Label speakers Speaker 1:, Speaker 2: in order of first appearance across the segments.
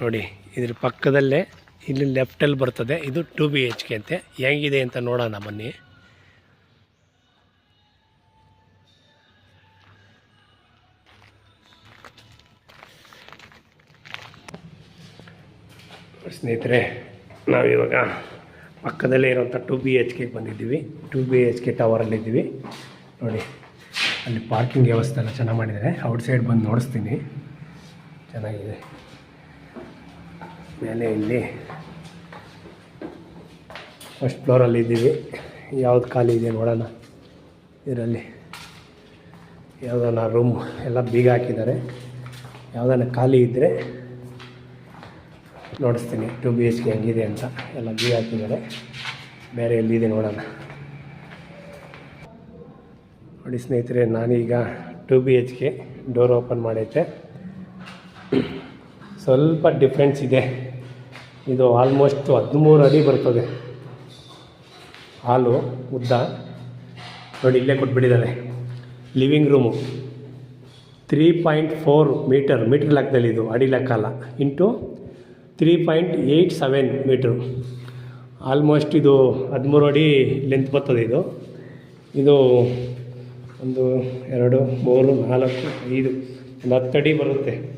Speaker 1: ನೋಡಿ, ಇದ್ರ ಪಕ್ಕದಲ್ಲೇ ಇಲ್ಲಿ ಲೆಫ್ಟಲ್ಲಿ ಬರ್ತದೆ. ಇದು ಟು ಬಿ ಎಚ್ ಕೆ ಅಂತೆ. ಹೆಂಗಿದೆ ಅಂತ ನೋಡೋಣ ಬನ್ನಿ. ಸ್ನೇಹಿತರೆ, ನಾವಿವಾಗ ಪಕ್ಕದಲ್ಲೇ ಇರೋಂಥ ಟು ಬಿ ಎಚ್ ಕೆಗೆ ಬಂದಿದ್ದೀವಿ. ಟು ಬಿ ಎಚ್ ಕೆ ಟವರಲ್ಲಿದ್ದೀವಿ ನೋಡಿ, ಅಲ್ಲಿ ಪಾರ್ಕಿಂಗ್ ವ್ಯವಸ್ಥೆ ಎಲ್ಲ ಚೆನ್ನಾಗಿ ಮಾಡಿದ್ದಾರೆ. ಔಟ್ಸೈಡ್ ಬಂದು ನೋಡಿಸ್ತೀನಿ. ಚೆನ್ನಾಗಿದೆ. ಮೇಲೆ ಇಲ್ಲಿ ಫಸ್ಟ್ ಫ್ಲೋರಲ್ಲಿ ಇದ್ದೀವಿ. ಯಾವ್ದು ಖಾಲಿ ಇದೆ ನೋಡೋಣ. ಇದರಲ್ಲಿ ಯಾವುದನ್ನ ರೂಮ್ ಎಲ್ಲ ಬೀಗ ಹಾಕಿದ್ದಾರೆ. ಯಾವುದನ್ನ ಖಾಲಿ ಇದ್ದರೆ ನೋಡಿಸ್ತೀನಿ. ಟು ಬಿ ಎಚ್ ಕೆ ಹೆಂಗಿದೆ ಅಂತ. ಎಲ್ಲ ಬೀಗ ಹಾಕಿದ್ದಾರೆ. ಬೇರೆ ಎಲ್ಲಿದೆ ನೋಡೋಣ. ನೋಡಿ ಸ್ನೇಹಿತರೆ, ನಾನೀಗ two B H K door open ಮಾಡೈತೆ. ಸ್ವಲ್ಪ ಡಿಫ್ರೆನ್ಸ್ ಇದೆ. ಇದು ಆಲ್ಮೋಸ್ಟ್ ಹದಿಮೂರು ಅಡಿ ಬರ್ತದೆ. ಹಾಲು, ಉದ್ದ. ನೋಡಿ, ಇಲ್ಲೇ ಕೊಟ್ಬಿಟ್ಟಿದ್ದಾರೆ. Living room three point four metre metre ಲೆಕ್ಕದಲ್ಲಿ ಇದು, ಅಡಿ ಲೆಕ್ಕ ಅಲ್ಲ. Into three point eight seven metre almost ಇದು ಹದಿಮೂರು ಅಡಿ ಲೆಂತ್ ಬರ್ತದೆ ಇದು. ಇದು ಒಂದು, ಎರಡು, ಮೂರು, ನಾಲ್ಕು, ಐದು, ಒಂದು ಹತ್ತು ಅಡಿ ಬರುತ್ತೆ.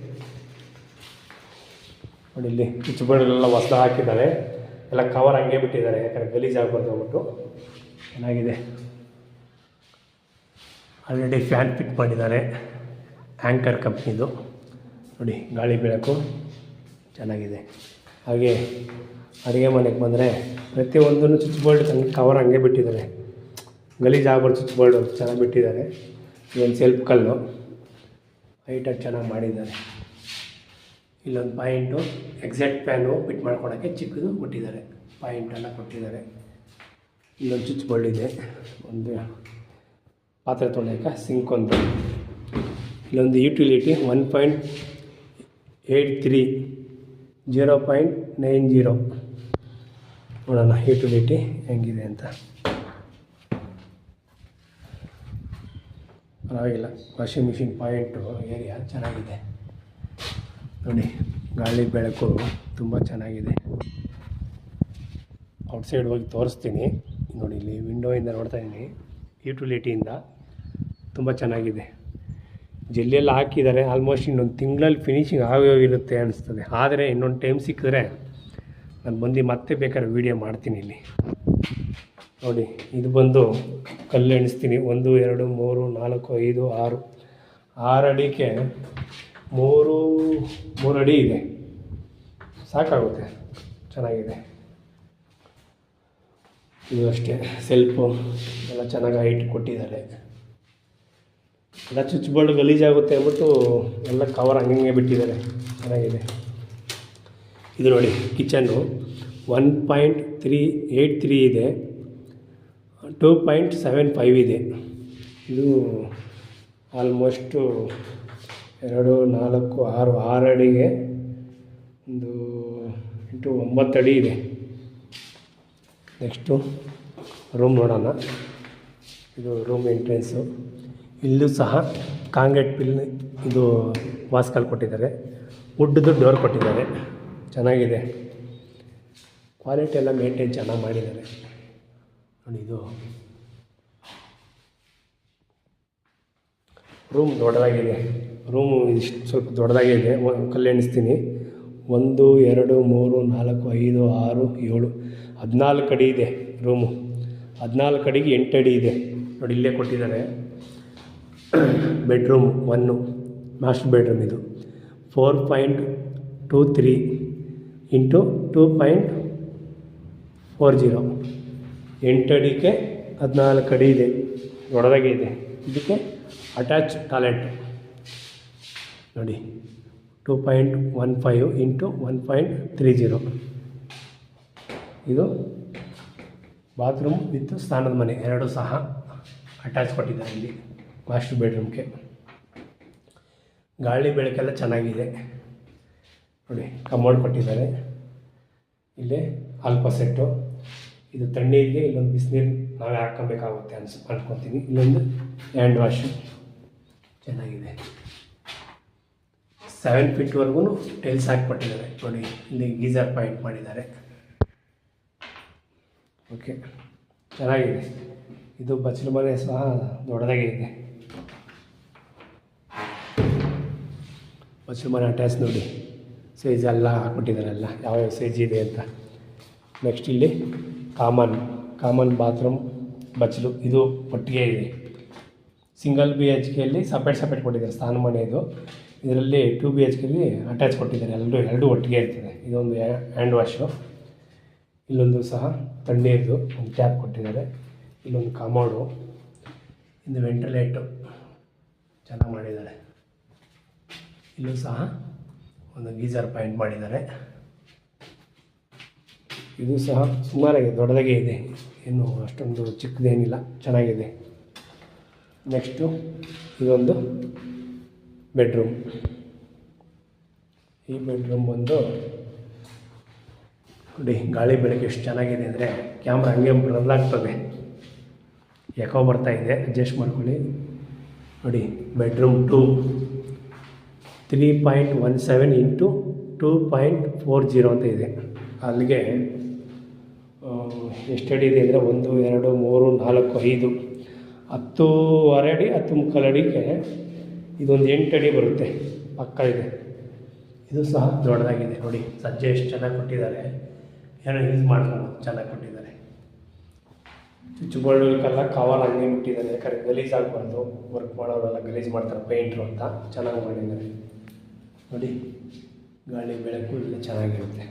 Speaker 1: ನೋಡಿ ಇಲ್ಲಿ ಬೋರ್ಡೆಲ್ಲ ಹೊಸ ಹಾಕಿದ್ದಾರೆ. ಎಲ್ಲ ಕವರ್ ಹಂಗೆ ಬಿಟ್ಟಿದ್ದಾರೆ, ಯಾಕಂದರೆ ಗಲೀಜ್ ಆಗ್ಬಾರ್ದು ಅಂದ್ಬಿಟ್ಟು. ಚೆನ್ನಾಗಿದೆ. ಆಲ್ರೆಡಿ ಫ್ಯಾನ್ ಫಿಟ್ ಮಾಡಿದ್ದಾರೆ ಆ್ಯಂಕರ್ ಕಂಪ್ನಿದು ನೋಡಿ, ಗಾಳಿ ಬೆಳಕು ಚೆನ್ನಾಗಿದೆ. ಹಾಗೆ ಅಡುಗೆ ಮನೆಗೆ ಬಂದರೆ ಪ್ರತಿಯೊಂದನ್ನು ಸ್ವಿಚ್ ಬೋರ್ಡ್ ಹಂಗೆ ಕವರ್ ಹಂಗೆ ಬಿಟ್ಟಿದ್ದಾರೆ. ಗಲೀಜ್ ಆಗ್ಬಾರ್ದು ಸ್ವಿಚ್ ಚೆನ್ನಾಗಿ ಬಿಟ್ಟಿದ್ದಾರೆ. ಇದೊಂದು ಸೆಲ್ಫ್ ಕಲ್ಲು ಹೈಟಾಗಿ ಚೆನ್ನಾಗಿ ಮಾಡಿದ್ದಾರೆ. ಇಲ್ಲೊಂದು ಪಾಯಿಂಟು ಎಕ್ಸಾಕ್ಟ್ ಪ್ಯಾನು ಫಿಟ್ ಮಾಡ್ಕೊಳಕ್ಕೆ ಚಿಕ್ಕದು ಕೊಟ್ಟಿದ್ದಾರೆ. ಪಾಯಿಂಟನ್ನು ಕೊಟ್ಟಿದ್ದಾರೆ. ಇಲ್ಲೊಂದು ಬೋರ್ಡ್ ಇದೆ. ಒಂದು ಪಾತ್ರೆ ತೊಳೆಯೋಕೆ ಸಿಂಕ್ ಒಂದು. ಇಲ್ಲೊಂದು utility one point eight three zero point nine zero. ನೋಡೋಣ ಯುಟಿಲಿಟಿ ಹೆಂಗಿದೆ ಅಂತ. ಪರವಾಗಿಲ್ಲ. ವಾಷಿಂಗ್ ಮಿಷಿನ್ ಪಾಯಿಂಟು ಏರಿಯಾ ಚೆನ್ನಾಗಿದೆ. ನೋಡಿ, ಗಾಳಿ ಬೆಳಕು ತುಂಬ ಚೆನ್ನಾಗಿದೆ. ಔಟ್ಸೈಡ್ ಹೋಗಿ ತೋರಿಸ್ತೀನಿ. ನೋಡಿ, ಇಲ್ಲಿ ವಿಂಡೋಯಿಂದ ನೋಡ್ತಾ ಇದ್ದೀನಿ ಯೂಟಿಲಿಟಿಯಿಂದ ತುಂಬ ಚೆನ್ನಾಗಿದೆ. ಜಿಲ್ಲೆಲ್ಲ ಹಾಕಿದ್ದಾರೆ. ಆಲ್ಮೋಸ್ಟ್ ಇನ್ನೊಂದು ತಿಂಗಳಲ್ಲಿ ಫಿನಿಶಿಂಗ್ ಹೋಗಿರುತ್ತೆ ಅನಿಸ್ತದೆ. ಆದರೆ ಇನ್ನೊಂದು ಟೈಮ್ ಸಿಕ್ಕಿದ್ರೆ ನಾನು ಬಂದು ಮತ್ತೆ ಬೇಕಾದ್ರೆ ವೀಡಿಯೋ ಮಾಡ್ತೀನಿ ಇಲ್ಲಿ. ನೋಡಿ, ಇದು ಬಂದು ಕಲ್ಲು ಎಣಿಸ್ತೀನಿ. ಒಂದು, ಎರಡು, ಮೂರು, ನಾಲ್ಕು, ಐದು, ಆರು. ಆರು ಅಡಿಗೆ ಮೂರು ಮೂರು ಅಡಿ ಇದೆ. ಸಾಕಾಗುತ್ತೆ. ಚೆನ್ನಾಗಿದೆ. ಇದು ಅಷ್ಟೇ. ಸೆಲ್ಫು ಎಲ್ಲ ಚೆನ್ನಾಗಿ ಹೈಟ್ ಕೊಟ್ಟಿದ್ದಾರೆ. ಎಲ್ಲ ಬೋರ್ಡ್ ಗಲೀಜಾಗುತ್ತೆ ಅಂದ್ಬಿಟ್ಟು ಎಲ್ಲ ಕವರ್ ಹಂಗಂಗೆ ಬಿಟ್ಟಿದ್ದಾರೆ. ಚೆನ್ನಾಗಿದೆ. ಇದು ನೋಡಿ kitchen one point three eight three ಇದೆ. ಟೂ ಪಾಯಿಂಟ್ ಸೆವೆನ್ ಫೈವ್ ಇದೆ. ಇದು ಆಲ್ಮೋಸ್ಟು ಎರಡು, ನಾಲ್ಕು, ಆರು ಆರು ಅಡಿಗೆ ಒಂದು ಎಂಟು, ಒಂಬತ್ತು ಅಡಿ ಇದೆ. ನೆಕ್ಸ್ಟು ರೂಮ್ ನೋಡೋಣ. ಇದು ರೂಮ್ ಎಂಟ್ರೆನ್ಸು ಇಲ್ಲೂ ಸಹ ಕಾಂಕ್ರೀಟ್ ಪಿಲ್ ಇದು ವಾಸ್ಕಲ್ ಕೊಟ್ಟಿದ್ದಾರೆ. ವುಡ್ದು ಡೋರ್ ಕೊಟ್ಟಿದ್ದಾರೆ. ಚೆನ್ನಾಗಿದೆ. ಕ್ವಾಲಿಟಿ ಎಲ್ಲ ಮೇಂಟೈನ್ ಚೆನ್ನಾಗಿ ಮಾಡಿದ್ದಾರೆ. ನೋಡಿ ಇದು. ರೂಮ್ ದೊಡ್ಡದಾಗಿದೆ. ರೂಮು ಇಷ್ಟು ಸ್ವಲ್ಪ ದೊಡ್ಡದಾಗೇ ಇದೆ. ಕಲ್ಲು ಎಣಿಸ್ತೀನಿ ಒಂದು, ಎರಡು, ಮೂರು, ನಾಲ್ಕು, ಐದು, ಆರು, ಏಳು, ಹದಿನಾಲ್ಕು ಅಡಿ ಇದೆ ರೂಮು. ಹದಿನಾಲ್ಕು ಅಡಿಗೆ ಎಂಟು ಅಡಿ ಇದೆ. ನೋಡಿ, ಇಲ್ಲೇ ಕೊಟ್ಟಿದ್ದಾರೆ. ಬೆಡ್ರೂಮ್ ಒನ್ನು, ಮಾಸ್ಟರ್ ಬೆಡ್ರೂಮ್ ಇದು. Four point two three into two point four zero. ಎಂಟು ಅಡಿಗೆ ಹದಿನಾಲ್ಕು ಅಡಿ ಇದೆ. ದೊಡ್ಡದಾಗೆ ಇದೆ. ಇದಕ್ಕೆ ಅಟ್ಯಾಚ್ ಟಾಯ್ಲೆಟ್. ನೋಡಿ. Two point one five into one point three zero ಇದು ಬಾತ್ರೂಮ್ ವಿತ್ ಸ್ನಾನದ ಮನೆ. ಎರಡು ಸಹ ಅಟ್ಯಾಚ್ ಕೊಟ್ಟಿದ್ದಾರೆ ಇಲ್ಲಿ ಮಾಸ್ಟರ್ ಬೆಡ್ರೂಮ್ಗೆ ಗಾಳಿ ಬೆಳಕೆಲ್ಲ ಚೆನ್ನಾಗಿದೆ. ನೋಡಿ, ಕಮೋಡ್ ಕೊಟ್ಟಿದ್ದಾರೆ. ಇಲ್ಲೇ ಅಲ್ಪ ಸೆಟ್ಟು ಇದು ತಣ್ಣೀರಿಗೆ ಇಲ್ಲೊಂದು ಬಿಸಿನೀರು ನಾವೇ ಹಾಕ್ಕೊಬೇಕಾಗುತ್ತೆ ಅನ್ಸ್ ಅಂದ್ಕೊತೀನಿ ಇಲ್ಲೊಂದು ಹ್ಯಾಂಡ್ ವಾಶು ಚೆನ್ನಾಗಿದೆ. ಸೆವೆನ್ ಫೀಟ್ವರೆಗೂ ಟೈಲ್ಸ್ ಹಾಕ್ಬಿಟ್ಟಿದ್ದಾರೆ ನೋಡಿ, ಇಲ್ಲಿ ಗೀಸರ್ ಪಾಯಿಂಟ್ ಮಾಡಿದ್ದಾರೆ. ಓಕೆ ಚೆನ್ನಾಗಿದೆ. ಇದು ಬಚ್ಚಲು ಮನೆ ಸಹ ದೊಡ್ಡದಾಗೆ ಇದೆ. ಬಚ್ಚಲು ಮನೆ ಅಟ್ಯಾಚ್ ನೋಡಿ. ಸೈಜ್ ಎಲ್ಲ ಹಾಕ್ಬಿಟ್ಟಿದ್ದಾರೆ ಎಲ್ಲ ಯಾವ್ಯಾವ ಸೈಜ್ ಇದೆ ಅಂತ. ನೆಕ್ಸ್ಟ್ ಇಲ್ಲಿ ಕಾಮನ್ ಕಾಮನ್ ಬಾತ್ರೂಮ್ ಬಚ್ಚಲು, ಇದು ಒಟ್ಟಿಗೆ ಇದೆ. ಸಿಂಗಲ್ ಬಿ ಎಚ್ ಕೆಯಲ್ಲಿ ಸಪ್ರೇಟ್ ಸಪ್ರೇಟ್ ಕೊಟ್ಟಿದ್ದಾರೆ ಸ್ಥಾನಮಾನ ಇದು. ಇದರಲ್ಲಿ ಟು ಬಿ ಎಚ್ ಕೆಲಿ ಅಟ್ಯಾಚ್ ಕೊಟ್ಟಿದ್ದಾರೆ. ಎಲ್ಲರೂ ಎರಡು ಒಟ್ಟಿಗೆ ಇರ್ತದೆ. ಇದೊಂದು ಹ್ಯಾಂಡ್ ವಾಶು ಇಲ್ಲೊಂದು ಸಹ ತಣ್ಣೀರ್ದು ಒಂದು ಟ್ಯಾಪ್ ಕೊಟ್ಟಿದ್ದಾರೆ. ಇಲ್ಲೊಂದು ಕಾಮೋಡು. ಇಂದು ವೆಂಟಿಲೇಟು ಚೆನ್ನಾಗಿ ಮಾಡಿದ್ದಾರೆ. ಇಲ್ಲೂ ಸಹ ಒಂದು ಗೀಜರ್ ಪಾಯಿಂಟ್ ಮಾಡಿದ್ದಾರೆ. ಇದು ಸಹ ಸುಮಾರಾಗಿದೆ ದೊಡ್ಡದಾಗೆ ಇದೆ. ಏನು ಅಷ್ಟೊಂದು ಚಿಕ್ಕದೇನಿಲ್ಲ. ಚೆನ್ನಾಗಿದೆ. ನೆಕ್ಸ್ಟು ಇದೊಂದು ಬೆಡ್ರೂಮ್ ಈ ಬೆಡ್ರೂಮ್ ಬಂದು ನೋಡಿ, ಗಾಳಿ ಬೆಳಕು ಎಷ್ಟು ಚೆನ್ನಾಗಿದೆ ಅಂದರೆ ಕ್ಯಾಮ್ರಾ ಹಂಗೆ ಬದಲಾಗ್ತದೆ. ಯಾಕೋ ಬರ್ತಾ ಇದೆ ಅಡ್ಜಸ್ಟ್ ಮಾಡ್ಕೊಳ್ಳಿ. ನೋಡಿ bedroom two three point one seven into two point four zero ಅಂತ ಇದೆ. ಅಲ್ಲಿಗೆ ಎಷ್ಟು ಅಡಿ ಇದೆ ಅಂದರೆ ಒಂದು, ಎರಡು, ಮೂರು, ನಾಲ್ಕು, ಐದು. ಹತ್ತೂವರೆ ಅಡಿ, ಹತ್ತು ಮುಕ್ಕಾಲು ಅಡಿಗೆ ಇದೊಂದು ಎಂಟು ಅಡಿ ಬರುತ್ತೆ ಪಕ್ಕ ಇದೆ. ಇದು ಸಹ ದೊಡ್ಡದಾಗಿದೆ. ನೋಡಿ ಸಜ್ಜೆ ಎಷ್ಟು ಚೆನ್ನಾಗಿ ಕೊಟ್ಟಿದ್ದಾರೆ. ಏನೋ ಯೂಸ್ ಮಾಡ್ಕೊಂಡು ಚೆನ್ನಾಗಿ ಕೊಟ್ಟಿದ್ದಾರೆ. ಸ್ವಿಚ್ ಬೋರ್ಡ್ಗಳಿಗೆಲ್ಲ ಕಾವಲ್ ಹಂಗೆ ಬಿಟ್ಟಿದ್ದಾರೆ. ಯಾಕಂದರೆ ಗಲೀಜ್ ಆಗಬಾರ್ದು. ವರ್ಕ್ ಮಾಡೋರೆಲ್ಲ ಗಲೀಜ್ ಮಾಡ್ತಾರೆ ಪೇಂಟ್ರು ಅಂತ. ಚೆನ್ನಾಗಿ ಮಾಡಿದ್ದಾರೆ. ನೋಡಿ ಗಾಳಿ ಬೆಳಕು ಎಲ್ಲ ಚೆನ್ನಾಗಿರುತ್ತೆ.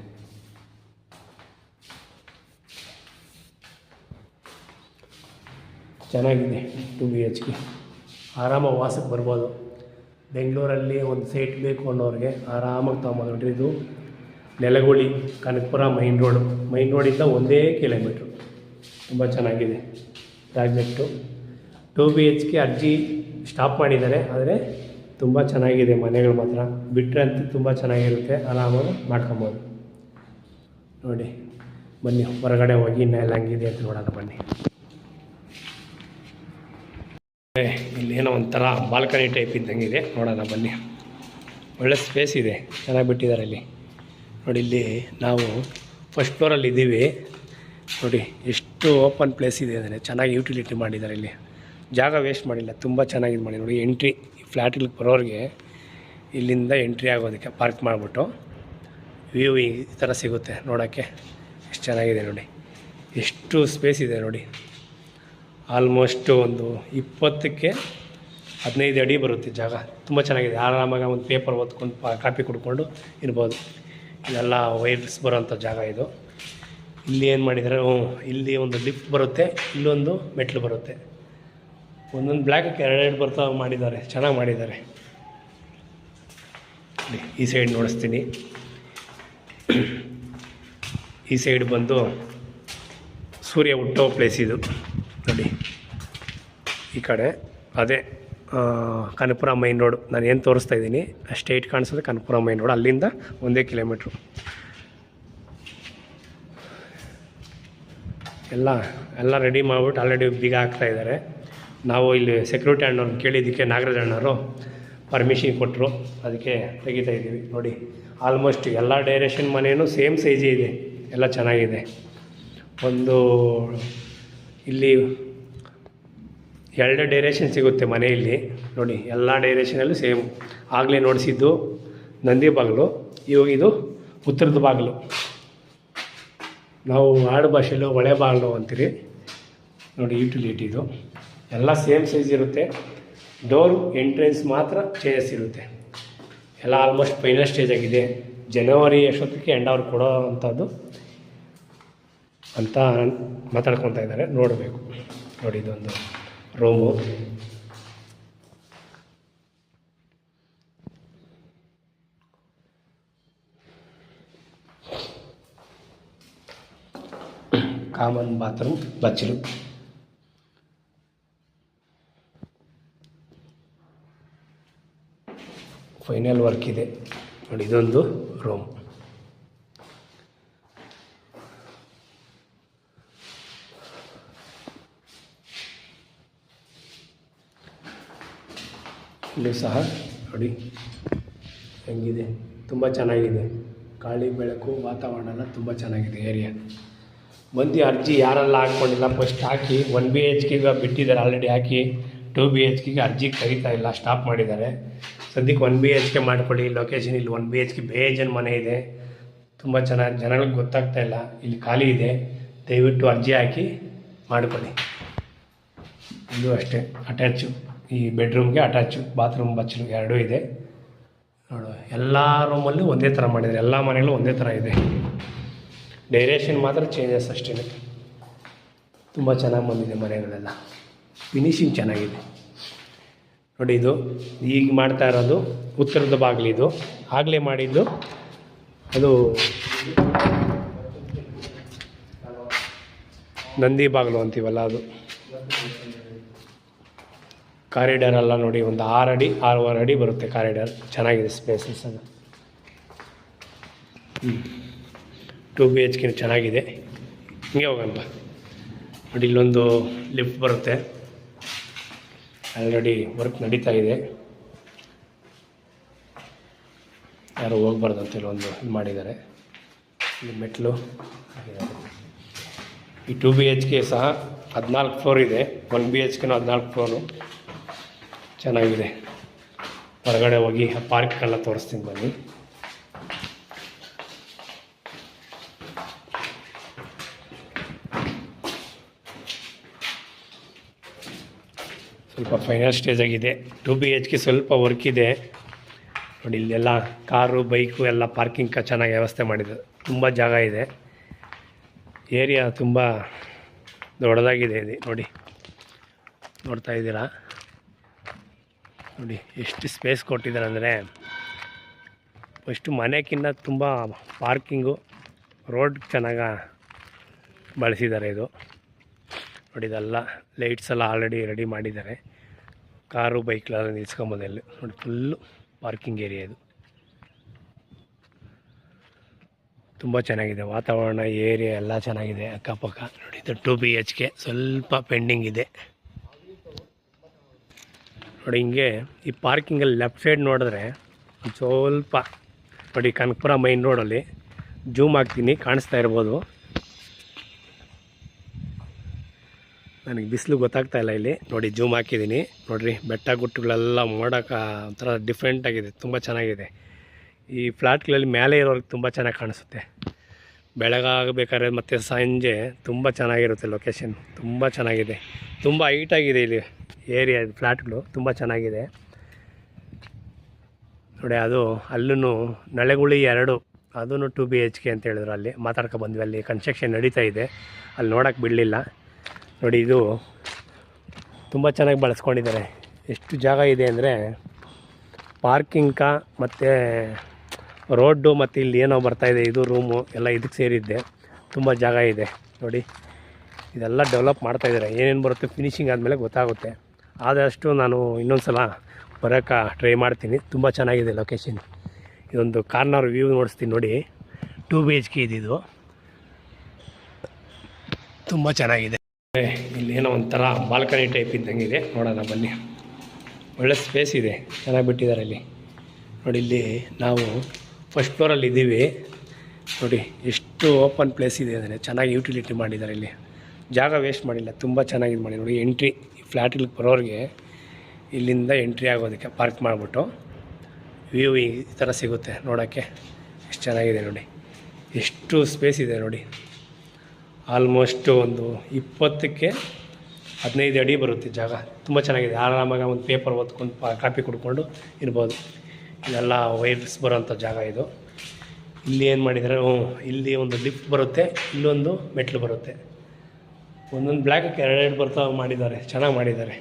Speaker 1: ಚೆನ್ನಾಗಿದೆ ಟು ಬಿ ಎಚ್ ಕೆ ಆರಾಮ ವಾಸಕ್ಕೆ ಬರ್ಬೋದು. ಬೆಂಗಳೂರಲ್ಲಿ ಒಂದು ಸೈಟ್ ಬೇಕು ಅನ್ನೋರಿಗೆ ಆರಾಮಾಗಿ ತೊಗೊಂಬಂದ್ಬಿಟ್ರಿ ಇದು Nelaguli, Kanakapura, main road. Main ರೋಡಿಂದ ಒಂದೇ ಕಿಲೋಮೀಟ್ರು. ತುಂಬ ಚೆನ್ನಾಗಿದೆ project. Two B H K ಅರ್ಜಿ ಸ್ಟಾಪ್ ಮಾಡಿದ್ದಾರೆ, ಆದರೆ ತುಂಬ ಚೆನ್ನಾಗಿದೆ ಮನೆಗಳು ಮಾತ್ರ. ಬಿಟ್ಟರೆ ಅಂತ ತುಂಬ ಚೆನ್ನಾಗಿರುತ್ತೆ, ಆರಾಮಾಗಿ ಮಾಡ್ಕೊಬೋದು. ನೋಡಿ, ಬನ್ನಿ, ಹೊರಗಡೆ ಹೋಗಿ ಇನ್ನೆಲ್ಲ ಹಂಗಿದೆ ಅಂತ ನೋಡೋಣ ಬನ್ನಿ. ಇಲ್ಲೇನೋ ಒಂಥರ ಬಾಲ್ಕನಿ ಟೈಪ್ ಇದ್ದಂಗಿದೆ. ನೋಡೋಣ, ಬನ್ನಿ. ಒಳ್ಳೆ ಸ್ಪೇಸ್ ಇದೆ. ಚೆನ್ನಾಗಿ ಬಿಟ್ಟಿದ್ದಾರೆ ಇಲ್ಲಿ. ನೋಡಿ, ಇಲ್ಲಿ ನಾವು ಫಸ್ಟ್ ಫ್ಲೋರಲ್ಲಿ ಇದ್ದೀವಿ. ನೋಡಿ, ಎಷ್ಟು ಓಪನ್ ಪ್ಲೇಸ್ ಇದೆ ಅಂದರೆ ಚೆನ್ನಾಗಿ ಯೂಟಿಲಿಟಿ ಮಾಡಿದ್ದಾರೆ ಇಲ್ಲಿ. ಜಾಗ ವೇಸ್ಟ್ ಮಾಡಿಲ್ಲ, ತುಂಬ ಚೆನ್ನಾಗಿದೆ ಮಾಡಿ ನೋಡಿ ಎಂಟ್ರಿ ಫ್ಲ್ಯಾಟಿಗೆ ಬರೋರಿಗೆ ಇಲ್ಲಿಂದ ಎಂಟ್ರಿ ಆಗೋದಕ್ಕೆ ಪಾರ್ಕ್ ಮಾಡಿಬಿಟ್ಟು ವ್ಯೂ ಈ ಥರ ಸಿಗುತ್ತೆ ನೋಡೋಕ್ಕೆ. ಎಷ್ಟು ಚೆನ್ನಾಗಿದೆ ನೋಡಿ. ಎಷ್ಟು ಸ್ಪೇಸ್ ಇದೆ ನೋಡಿ. ಆಲ್ಮೋಸ್ಟ್ ಒಂದು ಇಪ್ಪತ್ತಕ್ಕೆ ಹದಿನೈದು ಅಡಿ ಬರುತ್ತೆ ಜಾಗ. ತುಂಬ ಚೆನ್ನಾಗಿದೆ. ಆರಾಮಾಗಿ ಒಂದು ಪೇಪರ್ ಓದ್ಕೊಂಡು ಪಾ, ಕಾಪಿ ಕುಡ್ಕೊಂಡು ಇರ್ಬೋದು. ಇದೆಲ್ಲ ವೈರ್ಸ್ ಬರೋಂಥ ಜಾಗ ಇದು. ಇಲ್ಲಿ ಏನು ಮಾಡಿದ್ದಾರೆ? ಹ್ಞೂ, ಇಲ್ಲಿ ಒಂದು ಲಿಫ್ಟ್ ಬರುತ್ತೆ, ಇಲ್ಲೊಂದು ಮೆಟ್ಲು ಬರುತ್ತೆ. ಒಂದೊಂದು ಬ್ಲ್ಯಾಕಕ್ಕೆ ಎರಡೆರಡು ಬರ್ತಾ ಮಾಡಿದ್ದಾರೆ. ಚೆನ್ನಾಗಿ ಮಾಡಿದ್ದಾರೆ. ಈ ಸೈಡ್ ನೋಡಿಸ್ತೀನಿ. ಈ ಸೈಡ್ ಬಂದು ಸೂರ್ಯ ಹುಟ್ಟೋ ಪ್ಲೇಸ್ ಇದು. ಈ ಕಡೆ, ಅದೇ ಕನಪುರ ಮೈನ್ ರೋಡ್. ನಾನು ಏನು ತೋರಿಸ್ತಾ ಇದ್ದೀನಿ ಸ್ಟೇಟ್ ಕಾಣಿಸೋದು ಕನಪುರ ಮೈನ್ ರೋಡ್. ಅಲ್ಲಿಂದ ಒಂದೇ ಕಿಲೋಮೀಟ್ರು. ಎಲ್ಲ ಎಲ್ಲ ರೆಡಿ ಮಾಡಿಬಿಟ್ಟು ಆಲ್ರೆಡಿ ಬೀಗ ಹಾಕ್ತಾ ಇದ್ದಾರೆ. ನಾವು ಇಲ್ಲಿ ಸೆಕ್ಯೂರಿಟಿ ಅಣ್ಣವ್ರನ್ನ ಕೇಳಿದ್ದಕ್ಕೆ ನಾಗರಾಜ್ ಅಣ್ಣವರು ಪರ್ಮಿಷನ್ ಕೊಟ್ಟರು ಅದಕ್ಕೆ ತೆಗಿತಾ ಇದ್ದೀವಿ. ನೋಡಿ ಆಲ್ಮೋಸ್ಟ್ ಎಲ್ಲ ಡೈರೆಕ್ಷನ್ ಮನೆಯೂ ಸೇಮ್ ಸೈಜೇ ಇದೆ. ಎಲ್ಲ ಚೆನ್ನಾಗಿದೆ. ಒಂದು, ಇಲ್ಲಿ ಎರಡು ಡೈರೆಕ್ಷನ್ ಸಿಗುತ್ತೆ ಮನೆಯಲ್ಲಿ. ನೋಡಿ, ಎಲ್ಲ ಡೈರೆಕ್ಷನಲ್ಲೂ ಸೇಮ್. ಆಗಲೇ ನೋಡಿಸಿದ್ದು ನಂದಿ ಬಾಗಿಲು, ಇವಾಗ ಇದು ಉತ್ತರದ ಬಾಗಿಲು. ನಾವು ಆಡು ಭಾಷೆಯಲ್ಲೂ ಒಳೆ ಬಾಗಿಲು ಅಂತೀರಿ. ನೋಡಿ ಯುಟಿಲಿಟಿ ಇದು. ಎಲ್ಲ ಸೇಮ್ ಸೈಜ್ ಇರುತ್ತೆ. ಡೋರ್ ಎಂಟ್ರೆನ್ಸ್ ಮಾತ್ರ ಚೇಂಜಸ್ ಇರುತ್ತೆ. ಎಲ್ಲ ಆಲ್ಮೋಸ್ಟ್ ಫೈನಲ್ ಸ್ಟೇಜ್ ಆಗಿದೆ. ಜನವರಿ ಎಷ್ಟೊತ್ತಿಗೆ ಎಂಡ್ ಅವ್ರು ಕೊಡೋ ಅಂಥದ್ದು ಅಂತ ಮಾತಾಡ್ಕೊತಾ ಇದ್ದಾರೆ. ನೋಡಬೇಕು. ನೋಡಿ, ಇದೊಂದು. ರೂಮು ಕಾಮನ್ ಬಾತ್ರೂಮ್ ಬಚ್ಚಲು ಫೈನಲ್ ವರ್ಕ್ ಇದೆ ನೋಡಿ ಇದೊಂದು ರೂಮ್ ಇಲ್ಲಿ ಸಹ ನೋಡಿ, ಹೆಂಗಿದೆ? ತುಂಬ ಚೆನ್ನಾಗಿದೆ. ಗಾಳಿ ಬೆಳಕು ವಾತಾವರಣ ತುಂಬ ಚೆನ್ನಾಗಿದೆ ಏರಿಯಾ ಬಂದು ಅರ್ಜಿ ಯಾರೆಲ್ಲ ಹಾಕ್ಕೊಂಡಿಲ್ಲ ಫಸ್ಟ್ ಹಾಕಿ ಒನ್ ಬಿ ಎಚ್ ಕೆಗೆ ಬಿಟ್ಟಿದ್ದಾರೆ ಆಲ್ರೆಡಿ ಹಾಕಿ ಟು ಬಿ ಎಚ್ ಕೆಗೆ ಅರ್ಜಿ ಕರೀತಾ ಇಲ್ಲ ಸ್ಟಾಪ್ ಮಾಡಿದ್ದಾರೆ. ಸದ್ಯಕ್ಕೆ ಒನ್ ಬಿ ಎಚ್ ಕೆ ಮಾಡ್ಕೊಳ್ಳಿ ಲೊಕೇಶನ್ ಇಲ್ಲಿ ಒನ್ ಬಿ ಎಚ್ ಕೆ ಬೇಜನ್ ಮನೆ ಇದೆ. ತುಂಬ ಚೆನ್ನಾಗಿ ಜನಗಳಿಗೆ ಗೊತ್ತಾಗ್ತಾ ಇಲ್ಲ, ಇಲ್ಲಿ ಖಾಲಿ ಇದೆ. ದಯವಿಟ್ಟು ಅರ್ಜಿ ಹಾಕಿ ಮಾಡ್ಕೊಳ್ಳಿ. ಇದು ಅಷ್ಟೇ ಅಟ್ಯಾಚು ಈ ಬೆಡ್ರೂಮ್ಗೆ ಅಟ್ಯಾಚ್ ಬಾತ್ರೂಮ್ ಬಚ್ಚಲು ಎರಡೂ ಇದೆ. ನೋಡು, ಎಲ್ಲ ರೂಮಲ್ಲೂ ಒಂದೇ ಥರ ಮಾಡಿದ್ದಾರೆ ಎಲ್ಲ ಮನೆಗಳು ಒಂದೇ ಥರ ಇದೆ. ಡೈರೇಷನ್ ಮಾತ್ರ ಚೇಂಜಸ್ ಅಷ್ಟೇ. ತುಂಬ ಚೆನ್ನಾಗಿ ಬಂದಿದೆ ಮನೆಗಳೆಲ್ಲ. ಫಿನಿಶಿಂಗ್ ಚೆನ್ನಾಗಿದೆ. ನೋಡಿ ಇದು, ಈಗ ಮಾಡ್ತಾ ಇರೋದು ಉತ್ತರದ ಬಾಗಿಲಿದು ಆಗಲೇ ಮಾಡಿದ್ದು ಅದು ನಂದಿ ಬಾಗಿಲು ಅಂತೀವಲ್ಲ ಅದು. ಕಾರಿಡಾರ್ ಎಲ್ಲ ನೋಡಿ, ಒಂದು ಆರು ಅಡಿ, ಆರೂವರೆ ಅಡಿ ಬರುತ್ತೆ ಕಾರಿಡಾರ್ ಚೆನ್ನಾಗಿದೆ ಸ್ಪೇಸಸ್ ಅದು ಟು ಬಿ ಎಚ್ ಕೆ ಚೆನ್ನಾಗಿದೆ. ಹಿಂಗೆ ಹೋಗೋಣ ನೋಡಿ, ಇಲ್ಲೊಂದು ಲಿಫ್ಟ್ ಬರುತ್ತೆ. ಆಲ್ರೆಡಿ ವರ್ಕ್ ನಡೀತಾ ಇದೆ. ಯಾರು ಹೋಗ್ಬಾರ್ದು ಅಂತ ಇಲ್ಲೊಂದು ಇದು ಮಾಡಿದ್ದಾರೆ. ಇಲ್ಲಿ ಮೆಟ್ಲು. ಈ ಟು ಬಿ ಎಚ್ ಕೆ ಸಹ ಹದಿನಾಲ್ಕು ಫ್ಲೋರ್ ಇದೆ. ಒನ್ ಬಿ ಎಚ್ ಕೆನೂ ಹದಿನಾಲ್ಕು ಫ್ಲೋರು ಚೆನ್ನಾಗಿದೆ. ಹೊರಗಡೆ ಹೋಗಿ ಆ ಪಾರ್ಕ್ ಎಲ್ಲ ತೋರಿಸ್ತೀನಿ ಬನ್ನಿ. ಸ್ವಲ್ಪ ಫೈನಲ್ ಸ್ಟೇಜ್ ಆಗಿದೆ. ಟು ಬಿ ಎಚ್ ಕೆ ಸ್ವಲ್ಪ ವರ್ಕ್ ಇದೆ. ನೋಡಿ, ಇಲ್ಲೆಲ್ಲ ಕಾರು, ಬೈಕು ಎಲ್ಲ ಪಾರ್ಕಿಂಗ್ ಚೆನ್ನಾಗಿ ವ್ಯವಸ್ಥೆ ಮಾಡಿದ್ದಾರೆ ತುಂಬ ಜಾಗ ಇದೆ. ಏರಿಯಾ ತುಂಬ ದೊಡ್ಡದಾಗಿದೆ. ಇದು ನೋಡಿ, ನೋಡ್ತಾ ಇದ್ದೀರಾ? ನೋಡಿ, ಎಷ್ಟು ಸ್ಪೇಸ್ ಕೊಟ್ಟಿದ್ದಾರೆ ಅಂದರೆ ಫಸ್ಟು ಮನೆಗಿಂತ ತುಂಬ ಪಾರ್ಕಿಂಗು ರೋಡ್ ಚೆನ್ನಾಗಿ ಬಳಸಿದ್ದಾರೆ ಇದು. ನೋಡಿ, ಇದೆಲ್ಲ ಲೈಟ್ಸ್ ಎಲ್ಲ ಆಲ್ರೆಡಿ ರೆಡಿ ಮಾಡಿದ್ದಾರೆ. ಕಾರು ಬೈಕ್ಲೆಲ್ಲ ನಿಲ್ಸ್ಕೊಂಬೋದು ಇಲ್ಲಿ. ನೋಡಿ ಫುಲ್ಲು ಪಾರ್ಕಿಂಗ್ ಏರಿಯಾ ಇದು. ತುಂಬ ಚೆನ್ನಾಗಿದೆ. ವಾತಾವರಣ ಏರಿಯಾ ಎಲ್ಲ ಚೆನ್ನಾಗಿದೆ ಅಕ್ಕಪಕ್ಕ. ನೋಡಿ, ಇದು ಟು ಬಿ ಸ್ವಲ್ಪ ಪೆಂಡಿಂಗ್ ಇದೆ. ನೋಡಿ ಹಿಂಗೆ ಈ ಪಾರ್ಕಿಂಗಲ್ಲಿ ಲೆಫ್ಟ್ ಸೈಡ್ ನೋಡಿದ್ರೆ ಸ್ವಲ್ಪ ನೋಡಿ ಕನಕಪುರ ಮೈನ್ ರೋಡಲ್ಲಿ ಜೂಮ್ ಹಾಕ್ತೀನಿ, ಕಾಣಿಸ್ತಾ ಇರ್ಬೋದು. ನನಗೆ ಬಿಸಿಲು ಗೊತ್ತಾಗ್ತಾ ಇಲ್ಲ ಇಲ್ಲಿ. ನೋಡಿ ಜೂಮ್ ಹಾಕಿದ್ದೀನಿ. ನೋಡಿರಿ, ಬೆಟ್ಟ ಗುಟ್ಟುಗಳೆಲ್ಲ ಮೋಡಕ್ಕೆ ಒಂಥರ ಡಿಫ್ರೆಂಟ್ ಆಗಿದೆ, ತುಂಬ ಚೆನ್ನಾಗಿದೆ. ಈ ಫ್ಲಾಟ್ಗಳಲ್ಲಿ ಮೇಲೆ ಇರೋರಿಗೆ ತುಂಬ ಚೆನ್ನಾಗಿ ಕಾಣಿಸುತ್ತೆ. ಬೆಳಗಾಗಬೇಕಾದ್ರೆ ಮತ್ತು ಸಂಜೆ ತುಂಬ ಚೆನ್ನಾಗಿರುತ್ತೆ ಲೊಕೇಶನ್ ತುಂಬ ಚೆನ್ನಾಗಿದೆ. ತುಂಬ ಹೈಟಾಗಿದೆ ಇಲ್ಲಿ. ಏರಿಯಾ ಫ್ಲ್ಯಾಟ್ಗಳು ತುಂಬ ಚೆನ್ನಾಗಿದೆ. ನೋಡಿ, ಅದು ಅಲ್ಲೂ ನಳೆಗುಳಿ ಎರಡು ಅದೂ ಟು ಬಿ ಎಚ್ ಕೆ ಅಂತ ಹೇಳಿದ್ರು ಅಲ್ಲಿ. ಮಾತಾಡ್ಕೊ ಬಂದ್ವಿ ಅಲ್ಲಿ. ಕನ್ಸ್ಟ್ರಕ್ಷನ್ ನಡೀತಾ ಇದೆ. ಅಲ್ಲಿ ನೋಡೋಕ್ಕೆ ಬಿಡಲಿಲ್ಲ. ನೋಡಿ, ಇದು ತುಂಬ ಚೆನ್ನಾಗಿ ಬಳಸ್ಕೊಂಡಿದ್ದಾರೆ. ಎಷ್ಟು ಜಾಗ ಇದೆ ಅಂದರೆ ಪಾರ್ಕಿಂಗ್ಕ ಮತ್ತು ರೋಡು ಮತ್ತು ಇಲ್ಲಿ ಏನೋ ಬರ್ತಾಯಿದೆ ಇದು ರೂಮು ಎಲ್ಲ ಇದಕ್ಕೆ ಸೇರಿದ್ದೆ. ತುಂಬ ಜಾಗ ಇದೆ. ನೋಡಿ, ಇದೆಲ್ಲ ಡೆವಲಪ್ ಮಾಡ್ತಾಯಿದ್ದಾರೆ ಏನೇನು ಬರುತ್ತೆ, ಫಿನಿಶಿಂಗ್ ಆದಮೇಲೆ ಗೊತ್ತಾಗುತ್ತೆ. ಆದಷ್ಟು ನಾನು ಇನ್ನೊಂದು ಸಲ ಬರೋಕ್ಕೆ ಟ್ರೈ ಮಾಡ್ತೀನಿ. ತುಂಬ ಚೆನ್ನಾಗಿದೆ ಲೊಕೇಶನ್ ಇದೊಂದು ಕಾರ್ನರ್ ವ್ಯೂ ನೋಡಿಸ್ತೀನಿ ನೋಡಿ. ಟೂ ಬಿ ಎಚ್ ಕೆ ಇದಿದು ತುಂಬ ಚೆನ್ನಾಗಿದೆ. ಇಲ್ಲಿ ಏನೋ ಒಂಥರ ಬಾಲ್ಕನಿ ಟೈಪ್ ಇದ್ದಂಗಿದೆ ನೋಡೋಣ ಬನ್ನಿ. ಒಳ್ಳೆ ಸ್ಪೇಸ್ ಇದೆ. ಚೆನ್ನಾಗಿ ಬಿಟ್ಟಿದ್ದಾರೆ ಇಲ್ಲಿ ನೋಡಿ ಇಲ್ಲಿ ನಾವು ಫಸ್ಟ್ ಫ್ಲೋರಲ್ಲಿ ಇದ್ದೀವಿ. ನೋಡಿ ಎಷ್ಟು ಓಪನ್ ಪ್ಲೇಸ್ ಇದೆ ಅಂದರೆ ಚೆನ್ನಾಗಿ ಯುಟಿಲಿಟಿ ಮಾಡಿದ್ದಾರೆ ಇಲ್ಲಿ. ಜಾಗ ವೇಸ್ಟ್ ಮಾಡಿಲ್ಲ. ತುಂಬ ಚೆನ್ನಾಗಿದೆ ಮಾಡಿ ನೋಡಿ. ಎಂಟ್ರಿ ಫ್ಲ್ಯಾಟ್ಗಳಿಗೆ ಬರೋರಿಗೆ ಇಲ್ಲಿಂದ ಎಂಟ್ರಿ ಆಗೋದಕ್ಕೆ ಪಾರ್ಕ್ ಮಾಡಿಬಿಟ್ಟು ವ್ಯೂ ಈ ಥರ ಸಿಗುತ್ತೆ ನೋಡೋಕ್ಕೆ. ಎಷ್ಟು ಚೆನ್ನಾಗಿದೆ ನೋಡಿ. ಎಷ್ಟು ಸ್ಪೇಸ್ ಇದೆ ನೋಡಿ. ಆಲ್ಮೋಸ್ಟು ಒಂದು ಇಪ್ಪತ್ತಕ್ಕೆ ಹದಿನೈದು ಅಡಿ ಬರುತ್ತೆ ಜಾಗ. ತುಂಬ ಚೆನ್ನಾಗಿದೆ. ಆರಾಮಾಗಿ ಒಂದು ಪೇಪರ್ ಓದ್ಕೊಂಡು ಕಾಪಿ ಕುಡ್ಕೊಂಡು ಇರ್ಬೋದು. ಇದೆಲ್ಲ ವೈರ್ಸ್ ಬರೋಂಥ ಜಾಗ ಇದು. ಇಲ್ಲಿ ಏನು ಮಾಡಿದ್ದಾರೆ? ಇಲ್ಲಿ ಒಂದು ಲಿಫ್ಟ್ ಬರುತ್ತೆ, ಇಲ್ಲೊಂದು ಮೆಟ್ಲು ಬರುತ್ತೆ. ಒಂದೊಂದು ಬ್ಲ್ಯಾಕಕ್ಕೆ ಎರಡೆರಡು ಬರ್ತಾ ಮಾಡಿದ್ದಾರೆ ಚೆನ್ನಾಗಿ ಮಾಡಿದ್ದಾರೆ.